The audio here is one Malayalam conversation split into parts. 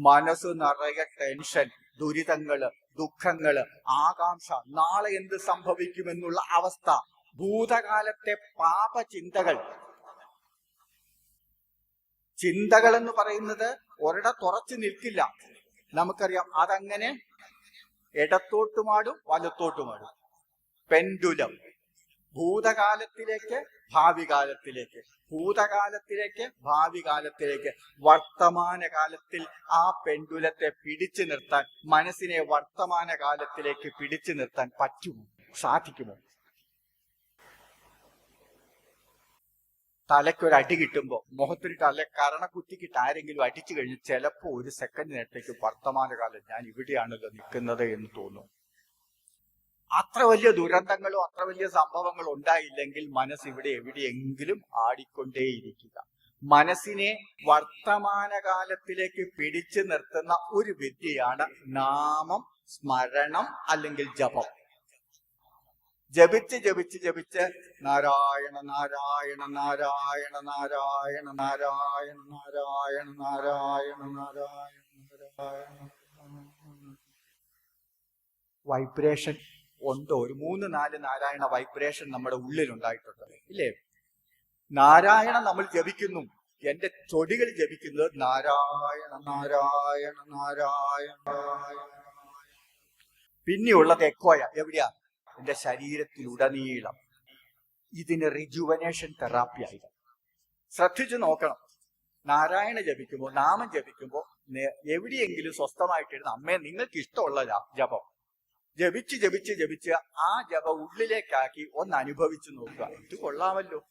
മനസ്സ് നിറയെ ടെൻഷൻ ദുരിതങ്ങൾ ദുഃഖങ്ങൾ ആകാംക്ഷ. നാളെ എന്ത് സംഭവിക്കുമെന്നുള്ള അവസ്ഥ. ഭൂതകാലത്തെ പാപചിന്തകൾ. ചിന്തകൾ എന്ന് പറയുന്നത് ഒരിടത്തുറച്ചു നിൽക്കില്ല. നമുക്കറിയാം അതങ്ങനെ ഇടത്തോട്ടുമാടും വലത്തോട്ടുമാടും പെൻഡുലം. ഭൂതകാലത്തിലേക്ക് ഭാവി കാലത്തിലേക്ക് ഭൂതകാലത്തിലേക്ക് ഭാവി കാലത്തിലേക്ക് വർത്തമാന കാലത്തിൽ ആ പെൻഡുലത്തെ പിടിച്ചു നിർത്താൻ മനസ്സിനെ വർത്തമാന കാലത്തിലേക്ക് പിടിച്ചു നിർത്താൻ പറ്റുമോ? സാധിക്കുമോ? തലയ്ക്കൊരു അടി കിട്ടുമ്പോ മുഖത്തൊരു തല കരണക്കുറ്റിക്കിട്ട് ആരെങ്കിലും അടിച്ചു കഴിഞ്ഞ് ചിലപ്പോ ഒരു സെക്കൻഡ് നേരത്തേക്ക് വർത്തമാനകാലം ഞാൻ ഇവിടെയാണല്ലോ നിൽക്കുന്നത് എന്ന് തോന്നും. അത്ര വലിയ ദുരന്തങ്ങളോ അത്ര വലിയ സംഭവങ്ങളോ ഉണ്ടായില്ലെങ്കിൽ മനസ്സ് ഇവിടെ എവിടെയെങ്കിലും ആടിക്കൊണ്ടേയിരിക്കുക. മനസ്സിനെ വർത്തമാനകാലത്തിലേക്ക് പിടിച്ചു നിർത്തുന്ന ഒരു വിദ്യയാണ് നാമം സ്മരണം അല്ലെങ്കിൽ ജപം. ജപിച്ച് ജപിച്ച് ജപിച്ച് നാരായണ നാരായണ നാരായണ നാരായണ നാരായണ നാരായണ നാരായണ നാരായണ നാരായണ വൈബ്രേഷൻ ഉണ്ട്? ഒരു മൂന്ന് നാല് നാരായണ വൈബ്രേഷൻ നമ്മുടെ ഉള്ളിൽ ഉണ്ടായിട്ടുണ്ട് ഇല്ലേ? നാരായണ നമ്മൾ ജപിക്കുന്നു. എന്റെ ചൊടികൾ ജപിക്കുന്നത് നാരായണ നാരായണ നാരായണ. പിന്നെയുള്ളത് എക്കോയ എവിടെയാ? എന്റെ ശരീരത്തിലുടനീളം. ഇതിന് റിജുവനേഷൻ തെറാപ്പി ആയി. ശ്രദ്ധിച്ചു നോക്കണം. നാരായണ ജപിക്കുമ്പോൾ നാമം ജപിക്കുമ്പോൾ എവിടെയെങ്കിലും സ്വസ്ഥമായിട്ടിരുന്ന അമ്മയെ നിങ്ങൾക്ക് ഇഷ്ടമുള്ള ജപം. ജപിച്ച് ജപിച്ച് ജപിച്ച് ആ ജപ ഉള്ളിലേക്കാക്കി ഒന്ന് അനുഭവിച്ചു നോക്കുക. ഇത് കൊള്ളാമല്ലോ.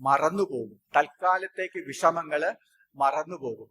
മറന്നുപോകും. തൽക്കാലത്തേക്ക് വിഷമങ്ങൾ മറന്നുപോകും.